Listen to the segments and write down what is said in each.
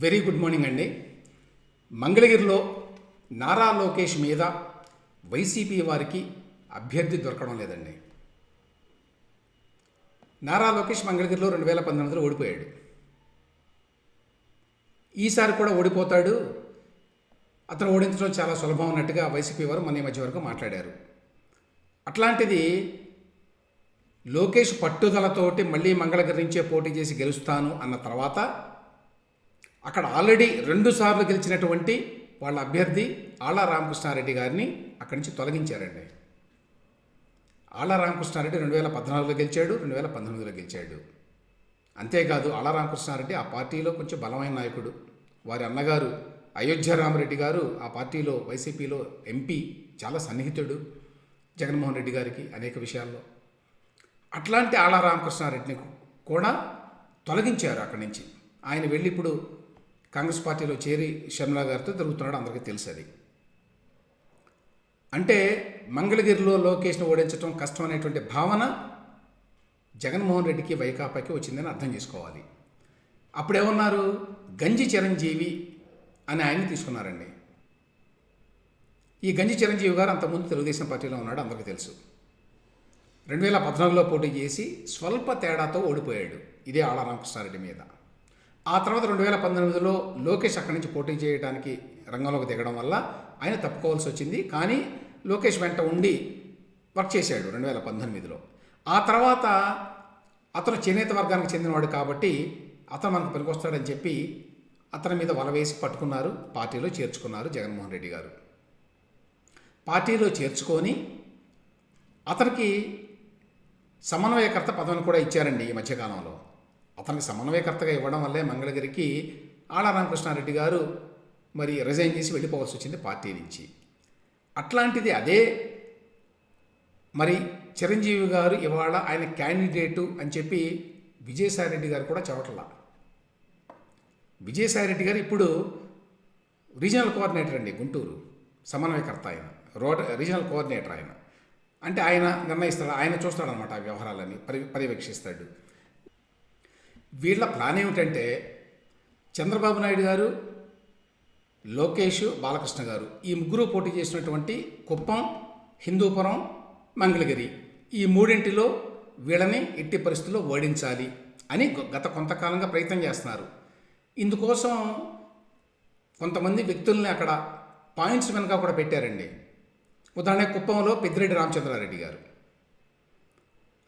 Very good morning అండి. మంగళగిరిలో నారా లోకేష్ మీద వైసీపీ వారికి అభ్యర్థి దొరకడం లేదండి. నారా లోకేష్ మంగళగిరిలో రెండు వేల పంతొమ్మిదిలో ఓడిపోయాడు. ఈసారి కూడా ఓడిపోతాడు. అతను ఓడించడం చాలా సులభం అన్నట్టుగా వైసీపీ వారు మన మధ్య వరకు మాట్లాడారు. అట్లాంటిది లోకేష్ పట్టుదలతోటి మళ్ళీ మంగళగిరి నుంచే పోటీ చేసి గెలుస్తాను అన్న తర్వాత అక్కడ ఆల్రెడీ రెండుసార్లు గెలిచినటువంటి వాళ్ళ అభ్యర్థి ఆళ్ళ రామకృష్ణారెడ్డి గారిని అక్కడి నుంచి తొలగించారండి. ఆళ్ళ రామకృష్ణారెడ్డి రెండు వేల పద్నాలుగులో గెలిచాడు రెండు వేల పంతొమ్మిదిలో గెలిచాడు. అంతేకాదు ఆళ్ళ రామకృష్ణారెడ్డి ఆ పార్టీలో కొంచెం బలమైన నాయకుడు. వారి అన్నగారు అయోధ్య రామరెడ్డి గారు ఆ పార్టీలో వైసీపీలో ఎంపీ చాలా సన్నిహితుడు జగన్మోహన్ రెడ్డి గారికి అనేక విషయాల్లో. అట్లాంటి ఆళ్ళ రామకృష్ణారెడ్డిని కూడా తొలగించారు అక్కడి నుంచి. ఆయన వెళ్ళి ఇప్పుడు కాంగ్రెస్ పార్టీలో చేరి షర్మిలా గారితో తిరుగుతున్నాడు అందరికీ తెలుసు అది అంటే మంగళగిరిలో లోకేష్ను ఓడించడం కష్టం అనేటువంటి భావన జగన్మోహన్ రెడ్డికి వైకాపాకి వచ్చిందని అర్థం చేసుకోవాలి. అప్పుడేమన్నారు? గంజి చిరంజీవి అని ఆయన్ని తీసుకున్నారండి. ఈ గంజి చిరంజీవి గారు అంతకుముందు తెలుగుదేశం పార్టీలో ఉన్నాడు అందరికీ తెలుసు. రెండు వేల పద్నాలుగులో పోటీ చేసి స్వల్ప తేడాతో ఓడిపోయాడు ఇదే ఆళ్ళ రామకృష్ణారెడ్డి మీద. ఆ తర్వాత రెండు వేల పంతొమ్మిదిలో లోకేష్ అక్కడి నుంచి పోటీ చేయడానికి రంగంలోకి దిగడం వల్ల ఆయన తప్పుకోవాల్సి వచ్చింది. కానీ లోకేష్ వెంట ఉండి వర్క్ చేశాడు రెండు వేల పంతొమ్మిదిలో. ఆ తర్వాత అతను చేనేత వర్గానికి చెందినవాడు కాబట్టి అతను మనకు పనికొస్తాడని చెప్పి అతని మీద వల వేసి పట్టుకున్నారు. పార్టీలో చేర్చుకున్నారు జగన్మోహన్ రెడ్డి గారు. పార్టీలో చేర్చుకొని అతనికి సమన్వయకర్త పదవిని కూడా ఇచ్చారండి ఈ మధ్యకాలంలో. అతనికి సమన్వయకర్తగా ఇవ్వడం వల్లే మంగళగిరికి ఆళ్ళ రామకృష్ణారెడ్డి గారు మరి రిజైన్ చేసి వెళ్ళిపోవాల్సి వచ్చింది పార్టీ నుంచి. అట్లాంటిది అదే మరి చిరంజీవి గారు ఇవాళ ఆయన క్యాండిడేటు అని చెప్పి విజయసాయిరెడ్డి గారు కూడా చెప్పట్లా విజయసాయిరెడ్డి గారు ఇప్పుడు రీజనల్ కోఆర్డినేటర్ అండి గుంటూరు సమన్వయకర్త ఆయన. రోడ్ రీజనల్ కోఆర్డినేటర్ ఆయన. అంటే ఆయన నిర్ణయిస్తాడు ఆయన చూస్తాడనమాట ఆ వ్యవహారాలని పరి పర్యవేక్షిస్తాడు. వీళ్ళ ప్లాన్ ఏమిటంటే చంద్రబాబు నాయుడు గారు లోకేష్ బాలకృష్ణ గారు ఈ ముగ్గురు పోటీ చేసినటువంటి కుప్పం హిందూపురం మంగళగిరి ఈ మూడింటిలో వీళ్ళని ఎట్టి పరిస్థితుల్లో ఓడించాలి అని గత కొంతకాలంగా ప్రయత్నం చేస్తున్నారు. ఇందుకోసం కొంతమంది వ్యక్తుల్ని అక్కడ పాయింట్స్ వెనక కూడా పెట్టారండి. ఉదాహరణ కుప్పంలో పెద్దిరెడ్డి రామచంద్రారెడ్డి గారు.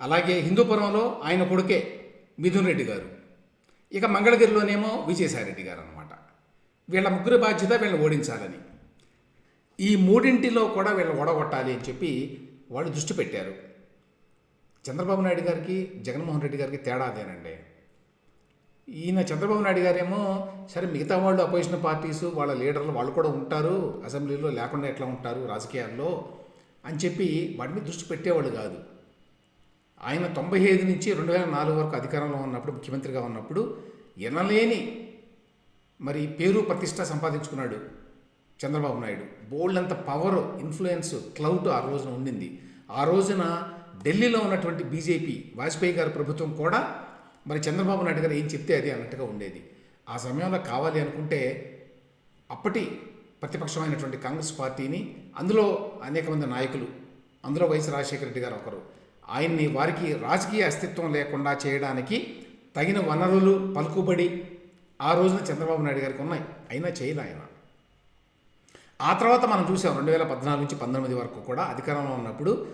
అలాగే హిందూపురంలో ఆయన కొడుకే మిథున్ రెడ్డి గారు. ఇక మంగళగిరిలోనేమో విజయసాయిరెడ్డి గారు అనమాట వీళ్ళ ముగ్గురు బాధ్యత వీళ్ళని ఓడించాలని. ఈ మూడింటిలో కూడా వీళ్ళని ఓడగొట్టాలి అని చెప్పి వాళ్ళు దృష్టి పెట్టారు. చంద్రబాబు నాయుడు గారికి జగన్మోహన్ రెడ్డి గారికి తేడా అదేనండి. ఈయన చంద్రబాబు నాయుడు గారేమో సరే మిగతా వాళ్ళు అపోజిషన్ పార్టీసు వాళ్ళ లీడర్లు వాళ్ళు కూడా ఉంటారు అసెంబ్లీలో లేకుండా ఎట్లా ఉంటారు రాజకీయాల్లో అని చెప్పి వాటి మీద దృష్టి పెట్టేవాళ్ళు కాదు. ఆయన తొంభై ఐదు నుంచి రెండు వేల నాలుగు వరకు అధికారంలో ఉన్నప్పుడు ముఖ్యమంత్రిగా ఉన్నప్పుడు ఎనలేని మరి పేరు ప్రతిష్ట సంపాదించుకున్నాడు చంద్రబాబు నాయుడు. బోల్డ్ అంత పవర్ ఇన్ఫ్లుయెన్స్ క్లౌడ్ ఆ రోజున ఉండింది. ఆ రోజున ఢిల్లీలో ఉన్నటువంటి బీజేపీ వాజ్పేయి గారి ప్రభుత్వం కూడా మరి చంద్రబాబు నాయుడు గారు ఏం చెప్తే అది అన్నట్టుగా ఉండేది. ఆ సమయంలో కావాలి అనుకుంటే అప్పటి ప్రతిపక్షమైనటువంటి కాంగ్రెస్ పార్టీని అందులో అనేక మంది నాయకులు అందులో వైఎస్ రాజశేఖర రెడ్డి గారు ఒకరు ఆయన్ని వారికి రాజకీయ అస్తిత్వం లేకుండా చేయడానికి తగిన వనరులు పలుకుబడి ఆ రోజున చంద్రబాబు నాయుడు గారికి ఉన్నాయి. అయినా చేయలే ఆయన. ఆ తర్వాత మనం చూసాం రెండు వేల పద్నాలుగు నుంచి పంతొమ్మిది వరకు కూడా అధికారంలో ఉన్నప్పుడు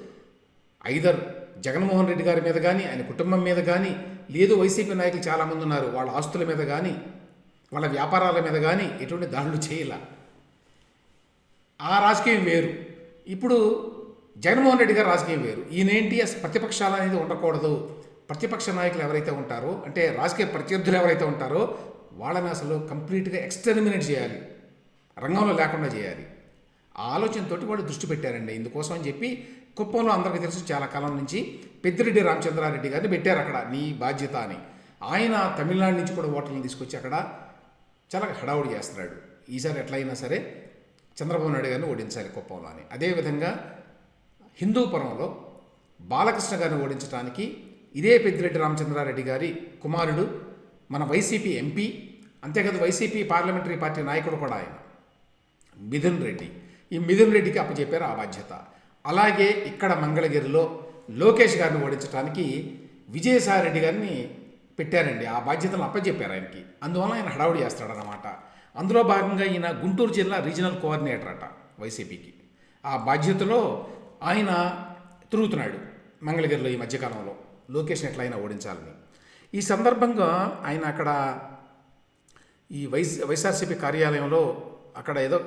ఐదర్ జగన్మోహన్ రెడ్డి గారి మీద కానీ ఆయన కుటుంబం మీద కానీ లేదు వైసీపీ నాయకులు చాలామంది ఉన్నారు. వాళ్ళ ఆస్తుల మీద కానీ వాళ్ళ వ్యాపారాల మీద కానీ ఎటువంటి దాడులు చేయాల. ఆ రాజకీయం వేరు. ఇప్పుడు జగన్మోహన్ రెడ్డి గారు రాజకీయం వేరు. ఈయనేంటి? అసలు ప్రతిపక్షాలు అనేది ఉండకూడదు. ప్రతిపక్ష నాయకులు ఎవరైతే ఉంటారో అంటే రాజకీయ ప్రత్యర్థులు ఎవరైతే ఉంటారో వాళ్ళని అసలు కంప్లీట్గా ఎక్స్టర్మినేట్ చేయాలి. రంగంలో లేకుండా చేయాలి. ఆ ఆలోచనతోటి వాళ్ళు దృష్టి పెట్టారండి. ఇందుకోసం అని చెప్పి కుప్పంలో అందరికీ తెలుసు చాలా కాలం నుంచి పెద్దిరెడ్డి రామచంద్రారెడ్డి గారిని పెట్టారు అక్కడ నీ బాధ్యత అని. ఆయన తమిళనాడు నుంచి కూడా ఓటర్లను తీసుకొచ్చి అక్కడ చాలా హడావుడి చేస్తున్నాడు. ఈసారి ఎట్లయినా సరే చంద్రబాబు నాయుడు గారిని ఓడించాలి కుప్పంలో అని. అదేవిధంగా హిందూపురంలో బాలకృష్ణ గారిని ఓడించడానికి ఇదే పెద్దిరెడ్డి రామచంద్రారెడ్డి గారి కుమారుడు మన వైసీపీ ఎంపీ అంతేకాదు వైసీపీ పార్లమెంటరీ పార్టీ నాయకుడు కూడా ఆయన. మిథున్ రెడ్డి. ఈ మిథున్ రెడ్డికి అప్పచెప్పారు ఆ బాధ్యత. అలాగే ఇక్కడ మంగళగిరిలో లోకేష్ గారిని ఓడించడానికి విజయసాయి రెడ్డి గారిని పెట్టారండి. ఆ బాధ్యతలు అప్పచెప్పారు ఆయనకి. అందువల్ల ఆయన హడావుడి చేస్తాడనమాట అందులో భాగంగా ఈయన గుంటూరు జిల్లా రీజనల్ కోఆర్డినేటర్ అట వైసీపీకి. ఆ బాధ్యతలో ఆయన తిరుగుతున్నాడు మంగళగిరిలో ఈ మధ్యకాలంలో. లోకేష్ని ఎట్లయినా ఓడించాలని. ఈ సందర్భంగా ఆయన అక్కడ ఈ వైస్ వైఎస్ఆర్సీపీ కార్యాలయంలో అక్కడ ఏదో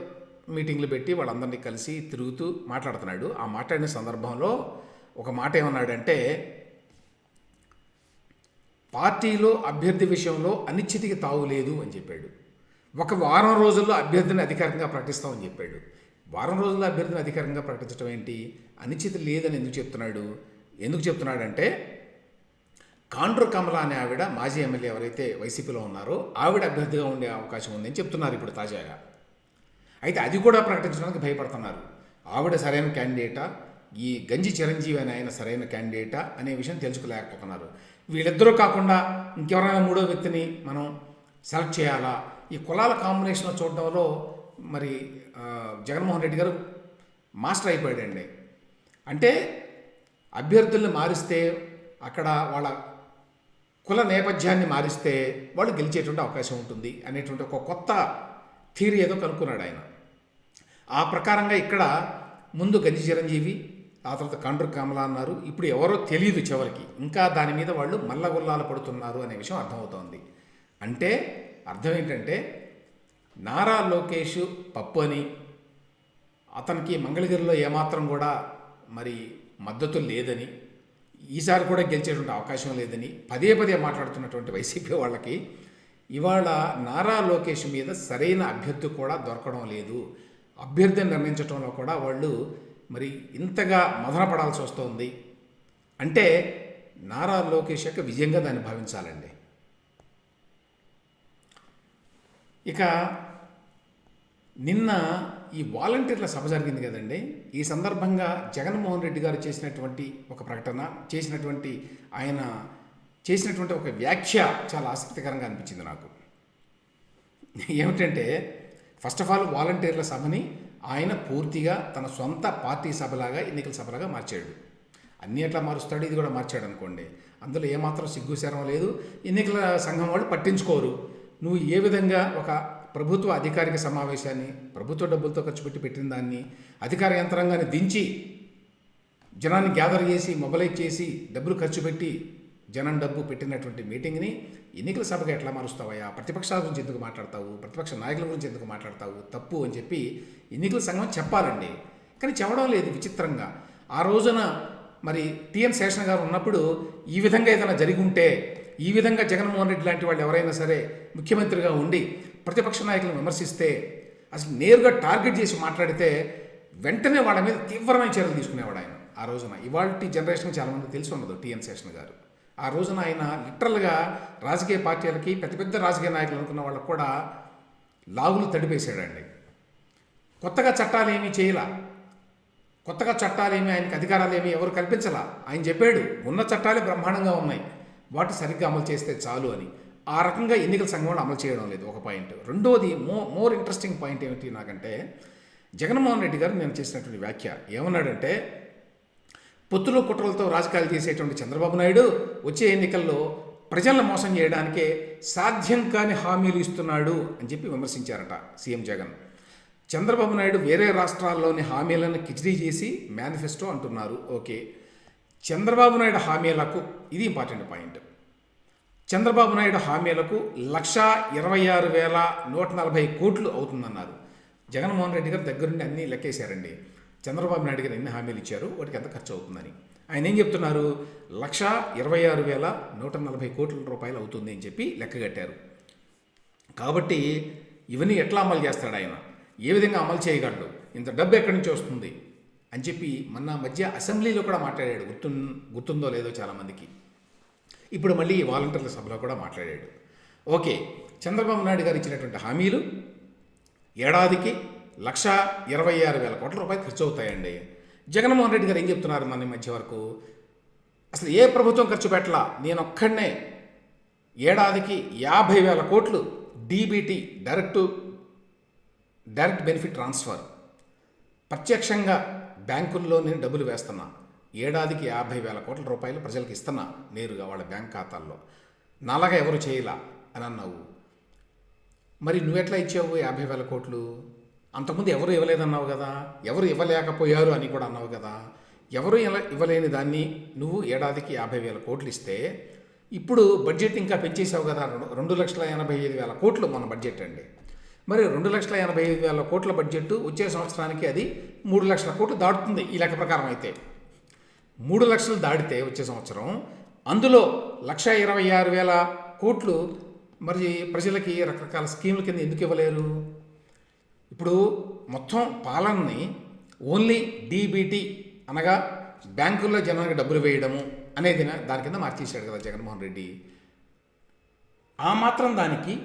మీటింగ్లు పెట్టి వాళ్ళందరినీ కలిసి తిరుగుతూ మాట్లాడుతున్నాడు. ఆ మాట్లాడిన సందర్భంలో ఒక మాట ఏమన్నాడంటే పార్టీలో అభ్యర్థి విషయంలో అనిశ్చితికి తావు లేదు అని చెప్పాడు. ఒక వారం రోజుల్లో అభ్యర్థిని అధికారికంగా ప్రకటిస్తామని చెప్పాడు. వారం రోజుల్లో అభ్యర్థిని అధికారికంగా ప్రకటించడం ఏంటి? అనిశ్చితి లేదని ఎందుకు చెప్తున్నాడు? ఎందుకు చెప్తున్నాడంటే కాండ్రు కమల అనే ఆవిడ మాజీ ఎమ్మెల్యే ఎవరైతే వైసీపీలో ఉన్నారో ఆవిడ అభ్యర్థిగా ఉండే అవకాశం ఉందని చెప్తున్నారు ఇప్పుడు తాజాగా. అయితే అది కూడా ప్రకటించడానికి భయపడుతున్నారు. ఆవిడ సరైన క్యాండిడేటా? ఈ గంజి చిరంజీవి అని ఆయన సరైన క్యాండిడేటా? అనే విషయం తెలుసుకోలేకపోతున్నారు. వీళ్ళిద్దరూ కాకుండా ఇంకెవరైనా మూడో వ్యక్తిని మనం సెలెక్ట్ చేయాలా? ఈ కులాల కాంబినేషన్లో చూడడంలో మరి జగన్మోహన్ రెడ్డి గారు మాస్టర్ అయిపోయాడండి. అంటే అభ్యర్థుల్ని మారిస్తే అక్కడ వాళ్ళ కుల నేపథ్యాన్ని మారిస్తే వాళ్ళు గెలిచేటువంటి అవకాశం ఉంటుంది అనేటువంటి ఒక కొత్త థీరీ ఏదో కనుక్కున్నాడు ఆయన. ఆ ప్రకారంగా ఇక్కడ ముందు గంజి చిరంజీవి ఆ తర్వాత కండ్రు కమల అన్నారు. ఇప్పుడు ఎవరో తెలియదు చివరికి. ఇంకా దాని మీద వాళ్ళు మల్లగుల్లాలు పడుతున్నారు అనే విషయం అర్థమవుతోంది. అంటే అర్థం ఏంటంటే నారా లోకేష్ పప్పు అని. అతనికి మంగళగిరిలో ఏమాత్రం కూడా మరి మద్దతు లేదని ఈసారి కూడా గెలిచేటువంటి అవకాశం లేదని పదే పదే మాట్లాడుతున్నటువంటి వైసీపీ వాళ్ళకి ఇవాళ నారా లోకేష్ మీద సరైన అభ్యర్థి కూడా దొరకడం లేదు. అభ్యర్థిని నిర్ణయించడంలో కూడా వాళ్ళు మరి ఇంతగా మదనపడాల్సి వస్తుంది. అంటే నారా లోకేష్ యొక్క విజయంగా దాన్ని భావించాలండి. ఇక నిన్న ఈ వాలంటీర్ల సభ జరిగింది కదండి. ఈ సందర్భంగా జగన్మోహన్ రెడ్డి గారు చేసినటువంటి ఒక ప్రకటన చేసినటువంటి ఆయన చేసినటువంటి ఒక వ్యాఖ్య చాలా ఆసక్తికరంగా అనిపించింది నాకు. ఏమిటంటే ఫస్ట్ ఆఫ్ ఆల్ వాలంటీర్ల సభని ఆయన పూర్తిగా తన సొంత పార్టీ సభలాగా ఎన్నికల సభలాగా మార్చాడు. అన్నీ ఎట్లా మారుస్తాడు? ఇది కూడా మార్చాడు అనుకోండి. అందులో ఏమాత్రం సిగ్గుశరం లేదు. ఎన్నికల సంఘం వాళ్ళు పట్టించుకోరు. నువ్వు ఏ విధంగా ఒక ప్రభుత్వ అధికారిక సమావేశాన్ని ప్రభుత్వ డబ్బులతో ఖర్చు పెట్టి పెట్టిన దాన్ని అధికార యంత్రాంగాన్ని దించి జనాన్ని గ్యాదర్ చేసి మొబలైజ్ చేసి డబ్బులు ఖర్చు పెట్టి జనం డబ్బు పెట్టినటువంటి మీటింగ్ని ఎన్నికల సభగా ఎట్లా మారుస్తావయ్యా? ప్రతిపక్షాల గురించి ఎందుకు మాట్లాడతావు? ప్రతిపక్ష నాయకుల గురించి ఎందుకు మాట్లాడతావు? తప్పు అని చెప్పి ఎన్నికల సంఘం చెప్పాలండి. కానీ చెప్పడం లేదు విచిత్రంగా. ఆ రోజున మరి టిఎన్ శేషన్ గారు ఉన్నప్పుడు ఈ విధంగా ఏదైనా జరిగి ఉంటే ఈ విధంగా జగన్మోహన్ రెడ్డి లాంటి వాళ్ళు ఎవరైనా సరే ముఖ్యమంత్రిగా ఉండి ప్రతిపక్ష నాయకులను విమర్శిస్తే అసలు నేరుగా టార్గెట్ చేసి మాట్లాడితే వెంటనే వాళ్ళ మీద తీవ్రమైన చర్యలు తీసుకునేవాడు ఆయన. ఆ రోజున ఇవాళ జనరేషన్ చాలామంది తెలిసి ఉండదు టిఎన్ శేషన్ గారు. ఆ రోజున ఆయన లిటరల్గా రాజకీయ పార్టీలకి పెద్ద పెద్ద రాజకీయ నాయకులు అనుకున్న వాళ్ళకు కూడా లాగులు తడిపేశాడండి. కొత్తగా చట్టాలు ఏమీ చేయలా. కొత్తగా చట్టాలేమి ఆయనకి అధికారాలేమి ఎవరు కల్పించలా. ఆయన చెప్పాడు ఉన్న చట్టాలే బ్రహ్మాండంగా ఉన్నాయి. వాటి సరిగ్గా అమలు చేస్తే చాలు అని. ఆ రకంగా ఎన్నికల సంఘం అమలు చేయడం లేదు ఒక పాయింట్. రెండోది మో మోర్ ఇంట్రెస్టింగ్ పాయింట్ ఏమిటి నాకంటే జగన్మోహన్ రెడ్డి గారు నేను చేసినటువంటి వ్యాఖ్య ఏమన్నాడంటే పొత్తులు కుట్రలతో రాజకీయాలు చేసేటువంటి చంద్రబాబు నాయుడు వచ్చే ఎన్నికల్లో ప్రజలను మోసం చేయడానికే సాధ్యం కాని హామీలు ఇస్తున్నాడు అని చెప్పి విమర్శించారట సీఎం జగన్. చంద్రబాబు నాయుడు వేరే రాష్ట్రాల్లోని హామీలను కిచిడీ చేసి మేనిఫెస్టో అంటున్నారు. ఓకే. చంద్రబాబు నాయుడు హామీలకు ఇది ఇంపార్టెంట్ పాయింట్. చంద్రబాబు నాయుడు హామీలకు లక్షా ఇరవై ఆరు వేల నూట నలభై కోట్లు అవుతుందన్నారు. జగన్మోహన్ రెడ్డి గారు దగ్గరుండి అన్నీ లెక్కేశారండి. చంద్రబాబు నాయుడు గారు ఎన్ని హామీలు ఇచ్చారు? వాటికి ఎంత ఖర్చు అవుతుందని. ఆయన ఏం చెప్తున్నారు? లక్ష ఇరవై ఆరు వేల నూట నలభై కోట్ల రూపాయలు అవుతుంది అని చెప్పి లెక్కగట్టారు కాబట్టి ఇవన్నీ ఎట్లా అమలు చేస్తాడు ఆయన? ఏ విధంగా అమలు చేయగలడు? ఇంత డబ్బు ఎక్కడి నుంచి వస్తుంది? అని చెప్పి మొన్న మధ్య అసెంబ్లీలో కూడా మాట్లాడాడు. గుర్తు గుర్తుందో లేదో చాలామందికి. ఇప్పుడు మళ్ళీ ఈ వాలంటీర్ల సభలో కూడా మాట్లాడాడు. ఓకే చంద్రబాబు నాయుడు గారు ఇచ్చినటువంటి హామీలు ఏడాదికి లక్ష ఇరవై ఆరు వేల కోట్ల రూపాయలు ఖర్చు అవుతాయండి జగన్మోహన్ రెడ్డి గారు ఏం చెప్తున్నారు మన మధ్య వరకు? అసలు ఏ ప్రభుత్వం ఖర్చు పెట్టలా? నేను ఒక్కడనే. ఏడాదికి యాభై వేల కోట్లు DBT direct direct benefit transfer. ప్రత్యక్షంగా బ్యాంకుల్లో నేను డబ్బులు వేస్తున్నా. ఏడాదికి యాభై వేల కోట్ల రూపాయలు ప్రజలకు ఇస్తున్నా నేరుగా వాళ్ళ బ్యాంక్ ఖాతాల్లో. నాలాగా ఎవరు చేయలా? అని అన్నావు. మరి నువ్వెట్లా ఇచ్చావు యాభై వేల కోట్లు? అంతకుముందు ఎవరు ఇవ్వలేదన్నావు కదా? ఎవరు ఇవ్వలేకపోయారు అని కూడా అన్నావు కదా? ఎవరు ఇలా ఇవ్వలేని దాన్ని నువ్వు ఏడాదికి యాభై వేల కోట్లు ఇస్తే ఇప్పుడు బడ్జెట్ ఇంకా పెంచేసావు కదా? రెండు- రెండు లక్షల ఎనభై ఐదు వేల కోట్లు మన బడ్జెట్ అండి. మరి రెండు లక్షల ఎనభై ఐదు వేల కోట్ల బడ్జెట్ వచ్చే సంవత్సరానికి అది మూడు లక్షల కోట్లు దాటుతుంది ఈ లెక్క ప్రకారం అయితే. మూడు లక్షలు దాటితే వచ్చే సంవత్సరం. అందులో లక్ష ఇరవై ఆరు వేల కోట్లు మరి ప్రజలకి రకరకాల స్కీముల కింద ఎందుకు ఇవ్వలేరు? ఇప్పుడు మొత్తం పాలనని ఓన్లీ డీబీటీ అనగా బ్యాంకుల్లో జనానికి డబ్బులు వేయడము అనేది దాని కింద మార్చేశాడు కదా జగన్మోహన్ రెడ్డి. ఆ మాత్రం దానికి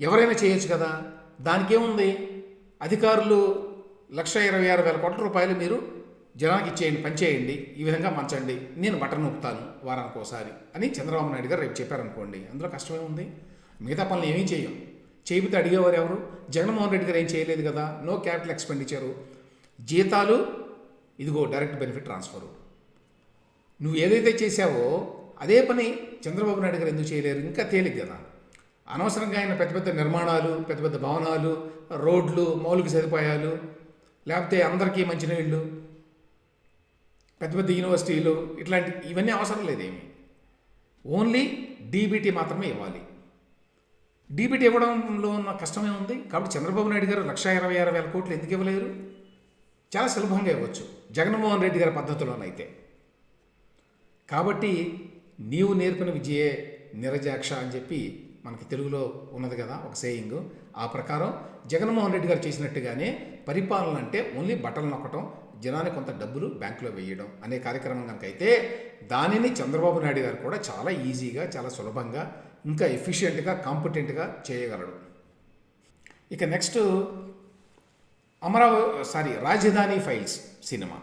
ఎవరైనా చేయొచ్చు కదా? దానికేముంది? అధికారులు లక్ష ఇరవై ఆరు వేల కోట్ల రూపాయలు మీరు జనానికి ఇచ్చేయండి పనిచేయండి ఈ విధంగా మంచండి నేను బటన్ నొక్కుతాను వారానికి ఒకసారి అని చంద్రబాబు నాయుడు గారు రేపు చెప్పారనుకోండి. అందులో కష్టమే ఉంది మిగతా పనులు ఏమీ చేయం. చేపితే అడిగేవారు ఎవరు? జగన్మోహన్ రెడ్డి గారు ఏం చేయలేదు కదా? No capital expenditure. జీతాలు ఇదిగో డైరెక్ట్ బెనిఫిట్ ట్రాన్స్ఫరు. నువ్వు ఏదైతే చేశావో అదే పని చంద్రబాబు నాయుడు గారు ఎందుకు చేయలేరు? ఇంకా తేలిక కదా. అనవసరంగా ఆయన పెద్ద పెద్ద నిర్మాణాలు పెద్ద పెద్ద భవనాలు రోడ్లు మౌలిక సదుపాయాలు లేకపోతే అందరికీ మంచినీళ్ళు పెద్ద పెద్ద యూనివర్సిటీలు ఇట్లాంటి ఇవన్నీ అవసరం లేదేమి. ఓన్లీ డీబీటీ మాత్రమే ఇవ్వాలి. డీబీటీ ఇవ్వడంలో ఉన్న కష్టమే ఉంది. కాబట్టి చంద్రబాబు నాయుడు గారు లక్ష ఇరవై ఆరు వేల కోట్లు ఎందుకు ఇవ్వలేరు? చాలా సులభంగా ఇవ్వచ్చు. జగన్మోహన్ రెడ్డి గారి పద్ధతిలోనైతే. కాబట్టి నీవు నేర్పిన విజయే నిరజాక్ష అని చెప్పి మనకి తెలుగులో ఉన్నది కదా ఒక సేయింగ్ ఆ ప్రకారం జగన్మోహన్ రెడ్డి గారు చేసినట్టుగానే పరిపాలన అంటే ఓన్లీ బట్టలు నొక్కటం జనానికి కొంత డబ్బులు బ్యాంకులో వేయడం అనే కార్యక్రమం కనుక అయితే దానిని చంద్రబాబు నాయుడు గారు కూడా చాలా ఈజీగా చాలా సులభంగా ఇంకా ఎఫిషియెంట్గా కాంపిటెంట్గా చేయగలడు. ఇక నెక్స్ట్ అమరావతి సారీ రాజధాని ఫైల్స్ సినిమా.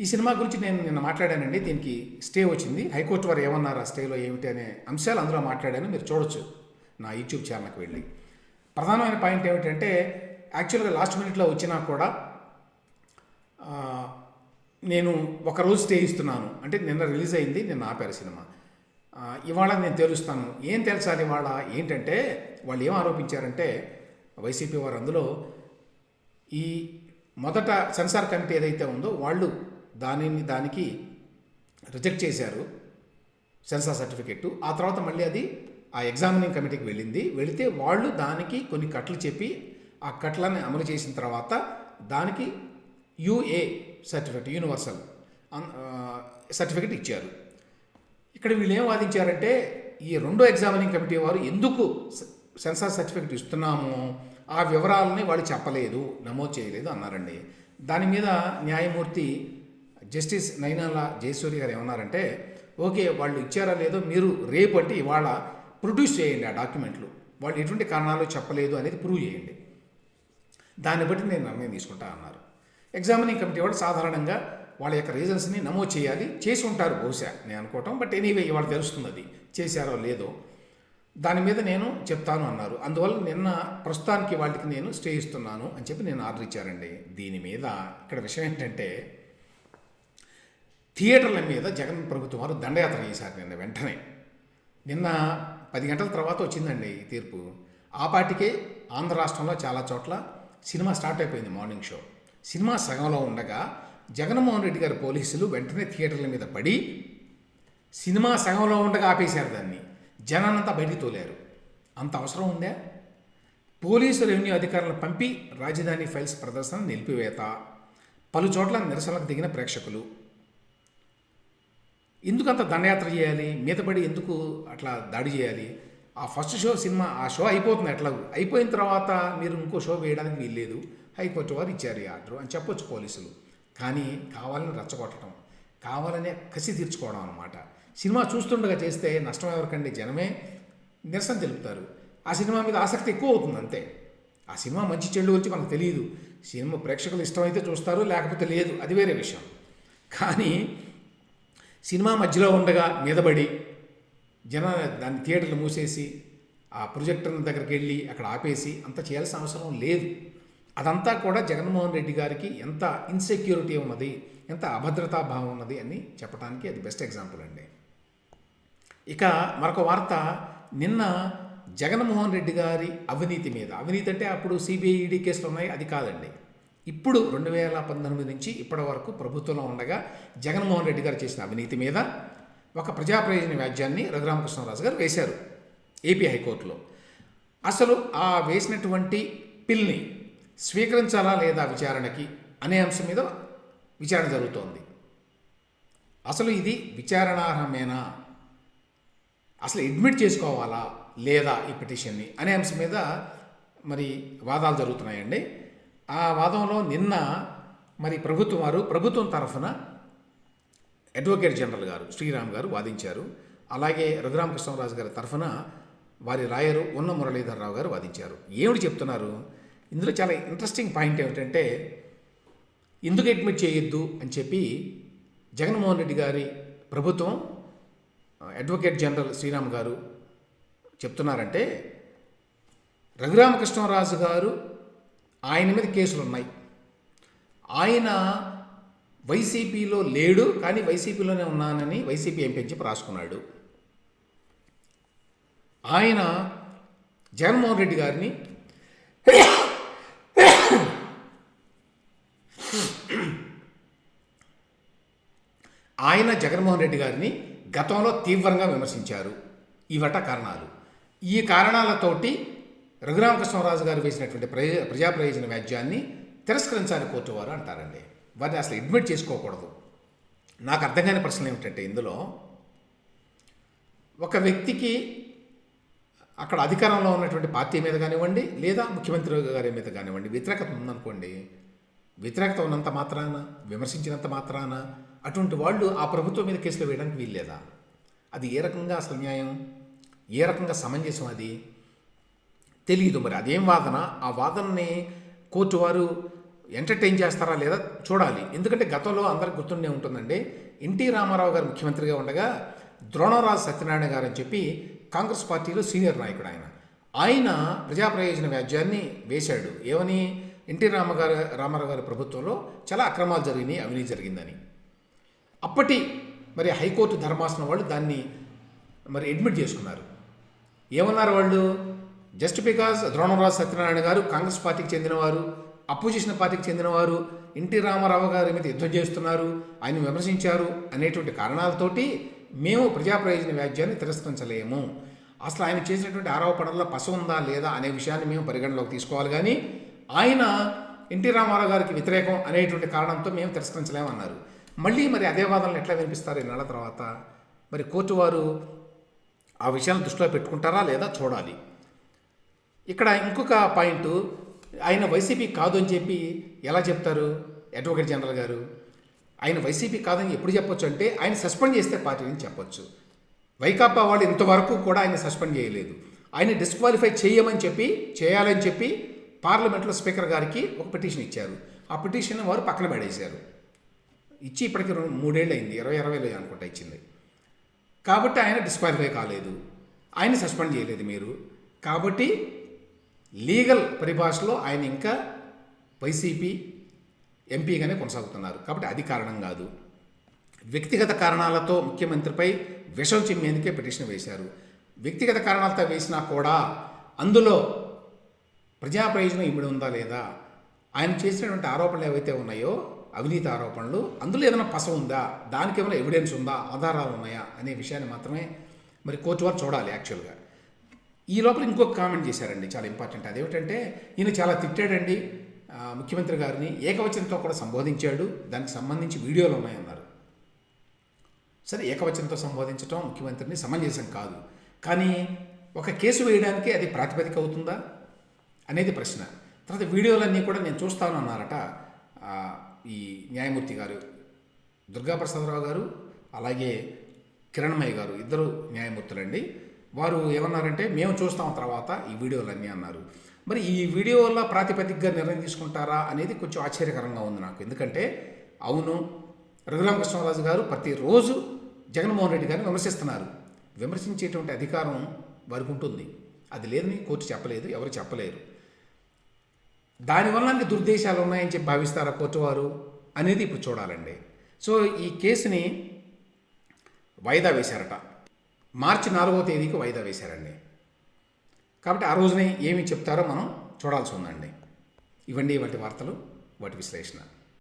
ఈ సినిమా గురించి నేను నిన్న మాట్లాడానండి దీనికి స్టే వచ్చింది. హైకోర్టు వారు ఏమన్నారు ఆ స్టేలో ఏమిటి అనే అంశాలు అందులో మాట్లాడాను మీరు చూడొచ్చు నా యూట్యూబ్ ఛానల్కి వెళ్ళి. ప్రధానమైన పాయింట్ ఏమిటంటే యాక్చువల్గా లాస్ట్ మినిట్లో వచ్చినా కూడా నేను ఒక రోజు స్టే ఇస్తున్నాను. అంటే నిన్న రిలీజ్ అయింది నిన్న ఆపారు సినిమా. ఇవాళ నేను తెలుస్తాను. ఏం తెలుసాలి ఇవాళ? ఏంటంటే వాళ్ళు ఏం ఆరోపించారంటే వైసీపీ వారు అందులో ఈ మొదట సెన్సార్ కమిటీ ఏదైతే ఉందో వాళ్ళు దానిని దానికి రిజెక్ట్ చేశారు సెన్సార్ సర్టిఫికెట్ ఆ తర్వాత మళ్ళీ అది ఆ ఎగ్జామినింగ్ కమిటీకి వెళ్ళింది. వెళితే వాళ్ళు దానికి కొన్ని కట్లు చెప్పి ఆ కట్లని అమలు చేసిన తర్వాత దానికి యుఏ సర్టిఫికెట్ యూనివర్సల్ సర్టిఫికెట్ ఇచ్చారు. ఇక్కడ వీళ్ళు ఏం వాదించారంటే ఈ రెండో ఎగ్జామినింగ్ కమిటీ వారు ఎందుకు సెన్సార్ సర్టిఫికెట్ ఇస్తున్నాము? ఆ వివరాలని వాళ్ళు చెప్పలేదు నమోదు చేయలేదు అన్నారండి. దాని మీద న్యాయమూర్తి జస్టిస్ నైనాల జయసూరి గారు ఏమన్నారంటే ఓకే వాళ్ళు ఇచ్చారా లేదో మీరు రేపు అంటే ఇవాళ ప్రొడ్యూస్ చేయండి ఆ డాక్యుమెంట్లు. వాళ్ళు ఎటువంటి కారణాలు చెప్పలేదు అనేది ప్రూవ్ చేయండి. దాన్ని బట్టి నేను నిర్ణయం తీసుకుంటా అన్నారు. ఎగ్జామినింగ్ కమిటీ వాళ్ళు సాధారణంగా వాళ్ళ యొక్క రీజన్స్ని నమోదు చేయాలి చేసి ఉంటారు బహుశా. నేను అనుకోవటం బట్ ఎనీవే ఇవాళ తెలుస్తుంది అది. చేశారో లేదో. దాని మీద నేను చెప్తాను అన్నారు. అందువల్ల నిన్న ప్రస్తుతానికి వాళ్ళకి నేను స్టే ఇస్తున్నాను అని చెప్పి నేను ఆర్డర్ ఇచ్చారండి. దీని మీద ఇక్కడ విషయం ఏంటంటే థియేటర్ల మీద జగన్ ప్రభుత్వం వారు దండయాత్ర చేశారు నిన్న వెంటనే. నిన్న పది గంటల తర్వాత వచ్చిందండి ఈ తీర్పు. ఆ పాటికే ఆంధ్ర రాష్ట్రంలో చాలా చోట్ల సినిమా స్టార్ట్ అయిపోయింది మార్నింగ్ షో. సినిమా సగంలో ఉండగా జగన్మోహన్ రెడ్డి గారు పోలీసులు వెంటనే థియేటర్ల మీద పడి సినిమా సగంలో ఉండగా ఆపేశారు దాన్ని. జనానంతా బయటికి తోలారు. అంత అవసరం ఉందా? పోలీసు రెవెన్యూ అధికారులను పంపి రాజధాని ఫైల్స్ ప్రదర్శన నిలిపివేత. పలు చోట్ల నిరసనలకు దిగిన ప్రేక్షకులు. ఎందుకు అంత దండయాత్ర చేయాలి? మీదపడి ఎందుకు అట్లా దాడి చేయాలి? ఆ ఫస్ట్ షో సినిమా ఆ షో అయిపోతుంది ఎట్లాగూ. అయిపోయిన తర్వాత మీరు ఇంకో షో వేయడానికి వీల్లేదు. హైకోర్టు వారు ఇచ్చారు ఈ ఆర్డర్ అని చెప్పొచ్చు పోలీసులు. కానీ కావాలని రచ్చగొట్టడం కావాలనే కసి తీర్చుకోవడం అనమాట సినిమా చూస్తుండగా చేస్తే నష్టం ఎవరికండి? జనమే నిరసన తెలుపుతారు. ఆ సినిమా మీద ఆసక్తి ఎక్కువ అవుతుంది అంతే. ఆ సినిమా మంచి చెడు గురించి మనకు తెలియదు. సినిమా ప్రేక్షకులు ఇష్టమైతే చూస్తారు లేకపోతే లేదు. అది వేరే విషయం. కానీ సినిమా మధ్యలో ఉండగా మీదబడి జన దాన్ని థియేటర్లు మూసేసి ఆ ప్రొజెక్టర్ దగ్గరికి వెళ్ళి అక్కడ ఆపేసి అంత చేయాల్సిన అవసరం లేదు. అదంతా కూడా జగన్మోహన్ రెడ్డి గారికి ఎంత ఇన్సెక్యూరిటీ ఉన్నది ఎంత అభద్రతా భావం ఉన్నది అని చెప్పడానికి అది బెస్ట్ ఎగ్జాంపుల్ అండి. ఇక మరొక వార్త నిన్న జగన్మోహన్ రెడ్డి గారి అవినీతి మీద. అవినీతి అంటే అప్పుడు సిబిఐడీ కేసులు ఉన్నాయి అది కాదండి. ఇప్పుడు రెండు వేల పంతొమ్మిది నుంచి ఇప్పటి వరకు ప్రభుత్వంలో ఉండగా జగన్మోహన్ రెడ్డి గారు చేసిన అవినీతి మీద ఒక ప్రజా ప్రయోజన వ్యాజ్యాన్ని రఘురామకృష్ణరాజు గారు వేశారు. ఏపీ హైకోర్టులో. అసలు ఆ వేసినటువంటి పిల్ని స్వీకరించాలా లేదా విచారణకి అనే అంశం మీద విచారణ జరుగుతోంది. అసలు ఇది విచారణార్హమేనా? అసలు అడ్మిట్ చేసుకోవాలా లేదా ఈ పిటిషన్ని అనే అంశం మీద మరి వాదాలు జరుగుతున్నాయండి. ఆ వాదంలో నిన్న మరి ప్రభుత్వం వారు ప్రభుత్వం తరఫున అడ్వకేట్ జనరల్ గారు శ్రీరామ్ గారు వాదించారు. అలాగే రఘురామకృష్ణరాజు గారి తరఫున వారి రాయరు ఉన్న మురళీధరరావు గారు వాదించారు. ఏమిటి చెప్తున్నారు? ఇందులో చాలా ఇంట్రెస్టింగ్ పాయింట్ ఏమిటంటే ఎందుకు అడ్మిట్ చేయొద్దు? అని చెప్పి జగన్మోహన్ రెడ్డి గారి ప్రభుత్వం అడ్వకేట్ జనరల్ శ్రీరామ్ గారు చెప్తున్నారంటే రఘురామకృష్ణరాజు గారు ఆయన మీద కేసులు ఉన్నాయి ఆయన వైసీపీలో లేడు కానీ వైసీపీలోనే ఉన్నానని వైసీపీ ఎంపీ చెప్పి రాసుకున్నాడు. ఆయన జగన్మోహన్ రెడ్డి గారిని ఆయన జగన్మోహన్ రెడ్డి గారిని గతంలో తీవ్రంగా విమర్శించారు. ఇవట కారణాలు. ఈ కారణాలతోటి రఘురామకృష్ణరాజు గారు వేసినటువంటి ప్రజా ప్రజా ప్రయోజన వ్యాజ్యాన్ని తిరస్కరించాలి కోర్టు వారు అంటారండి. వారిని అసలు అడ్మిట్ చేసుకోకూడదు. నాకు అర్థం కాని ప్రశ్నలు ఏమిటంటే ఇందులో ఒక వ్యక్తికి అక్కడ అధికారంలో ఉన్నటువంటి పార్టీ మీద కానివ్వండి లేదా ముఖ్యమంత్రి గారి మీద కానివ్వండి వ్యతిరేకత ఉందనుకోండి వ్యతిరేకత ఉన్నంత మాత్రాన విమర్శించినంత మాత్రాన అటువంటి వాళ్ళు ఆ ప్రభుత్వం మీద కేసులు వేయడానికి వీల్లేదా? అది ఏ రకంగా అసలు న్యాయం? ఏ రకంగా సమంజసం అది? తెలియదు మరి. అదేం వాదన? ఆ వాదనని కోర్టు వారు ఎంటర్టైన్ చేస్తారా లేదా చూడాలి. ఎందుకంటే గతంలో అందరికి గుర్తుండే ఉంటుందండి. ఎన్టీ రామారావు గారు ముఖ్యమంత్రిగా ఉండగా ద్రోణరాజు సత్యనారాయణ గారు అని చెప్పి కాంగ్రెస్ పార్టీలో సీనియర్ నాయకుడు ఆయన. ఆయన ప్రజా ప్రయోజన వ్యాజ్యాన్ని వేశాడు. ఏమని? ఎన్టీ రామగారు రామారావు గారి ప్రభుత్వంలో చాలా అక్రమాలు జరిగినాయి అవినీతి జరిగిందని. అప్పటి మరి హైకోర్టు ధర్మాసనం వాళ్ళు దాన్ని మరి అడ్మిట్ చేసుకున్నారు. ఏమన్నారు వాళ్ళు? జస్ట్ బికాజ్ ద్రోణరాజు సత్యనారాయణ గారు కాంగ్రెస్ పార్టీకి చెందినవారు అపోజిషన్ పార్టీకి చెందినవారు ఎన్టీ రామారావు గారి మీద యుద్ధం చేస్తున్నారు ఆయన విమర్శించారు అనేటువంటి కారణాలతోటి మేము ప్రజా ప్రయోజన వ్యాజ్యాన్ని తిరస్కరించలేము. అసలు ఆయన చేసినటువంటి ఆరోపణల్లో పస ఉందా లేదా అనే విషయాన్ని మేము పరిగణలోకి తీసుకోవాలి కానీ ఆయన ఎన్టీ రామారావు గారికి వ్యతిరేకం అనేటువంటి కారణంతో మేము తిరస్కరించలేమన్నారు. మళ్ళీ మరి అదే వాదనలు ఎట్లా వినిపిస్తారు ఈ తర్వాత? మరి కోర్టు వారు ఆ విషయాన్ని దృష్టిలో పెట్టుకుంటారా లేదా చూడాలి? ఇక్కడ ఇంకొక పాయింట్ ఆయన వైసీపీ కాదు అని చెప్పి ఎలా చెప్తారు అడ్వకేట్ జనరల్ గారు? ఆయన వైసీపీ కాదని ఎప్పుడు చెప్పొచ్చు అంటే ఆయన సస్పెండ్ చేస్తే పార్టీ చెప్పొచ్చు. వైకాపా వాళ్ళు ఇంతవరకు కూడా ఆయన సస్పెండ్ చేయలేదు. ఆయన డిస్క్వాలిఫై చేయమని చెప్పి చేయాలని చెప్పి పార్లమెంట్లో స్పీకర్ గారికి ఒక పిటిషన్ ఇచ్చారు. ఆ పిటిషన్ వారు పక్కన పడేశారు. ఇచ్చి ఇప్పటికి రెండు మూడేళ్ళు అయింది ఇరవై ఇరవైలో అనుకుంటా ఇచ్చింది. కాబట్టి ఆయన డిస్క్వాలిఫై కాలేదు. ఆయన సస్పెండ్ చేయలేదు మీరు. కాబట్టి లీగల్ పరిభాషలో ఆయన ఇంకా వైసీపీ ఎంపీగానే కొనసాగుతున్నారు. కాబట్టి అది కారణం కాదు. వ్యక్తిగత కారణాలతో ముఖ్యమంత్రిపై విషం చిమ్మేందుకే పిటిషన్ వేశారు. వ్యక్తిగత కారణాలతో వేసినా కూడా అందులో ప్రజా ప్రయోజనం ఇమిడి ఉందా లేదా? ఆయన చేసినటువంటి ఆరోపణలు ఏవైతే ఉన్నాయో అవినీతి ఆరోపణలు అందులో ఏదైనా పస ఉందా? దానికి ఏమైనా ఎవిడెన్స్ ఉందా? ఆధారాలు ఉన్నాయా? అనే విషయాన్ని మాత్రమే మరి కోర్టు వారు చూడాలి యాక్చువల్గా ఈ లోపల ఇంకొక కామెంట్ చేశారండి చాలా ఇంపార్టెంట్ అదేమిటంటే ఈయన చాలా తిట్టాడండి. ముఖ్యమంత్రి గారిని ఏకవచనంతో కూడా సంబోధించాడు. దానికి సంబంధించి వీడియోలు ఉన్నాయన్నారు. సరే ఏకవచనంతో సంబోధించడం ముఖ్యమంత్రిని సమంజసం కాదు. కానీ ఒక కేసు వేయడానికి అది ప్రాతిపదిక అవుతుందా? అనేది ప్రశ్న. తర్వాత వీడియోలన్నీ కూడా నేను చూస్తాను అన్నారట. ఈ న్యాయమూర్తి గారు దుర్గాప్రసాదరావు గారు అలాగే కిరణ్మయ్య గారు ఇద్దరు న్యాయమూర్తులండి. వారు ఏమన్నారంటే మేము చూస్తాం తర్వాత ఈ వీడియోలన్నీ అన్నారు. మరి ఈ వీడియోల ప్రాతిపదికగా నిర్ణయం తీసుకుంటారా అనేది కొంచెం ఆశ్చర్యకరంగా ఉంది నాకు. ఎందుకంటే అవును రఘురామకృష్ణరాజు గారు ప్రతిరోజు జగన్మోహన్ రెడ్డి గారిని విమర్శిస్తున్నారు. విమర్శించేటువంటి అధికారం వారికి ఉంటుంది. అది లేదని కోర్టు చెప్పలేదు ఎవరు చెప్పలేరు. దానివల్ల అన్ని దుర్దేశాలు ఉన్నాయని చెప్పి భావిస్తారా కోర్టు వారు అనేది ఇప్పుడు చూడాలండి. సో ఈ కేసుని వాయిదా వేశారట. మార్చి నాలుగవ తేదీకి వాయిదా వేశారండి. కాబట్టి ఆ రోజునే ఏమి చెప్తారో మనం చూడాల్సి ఉందండి. ఇవన్నీ వంటి వార్తలు వాటి విశ్లేషణ.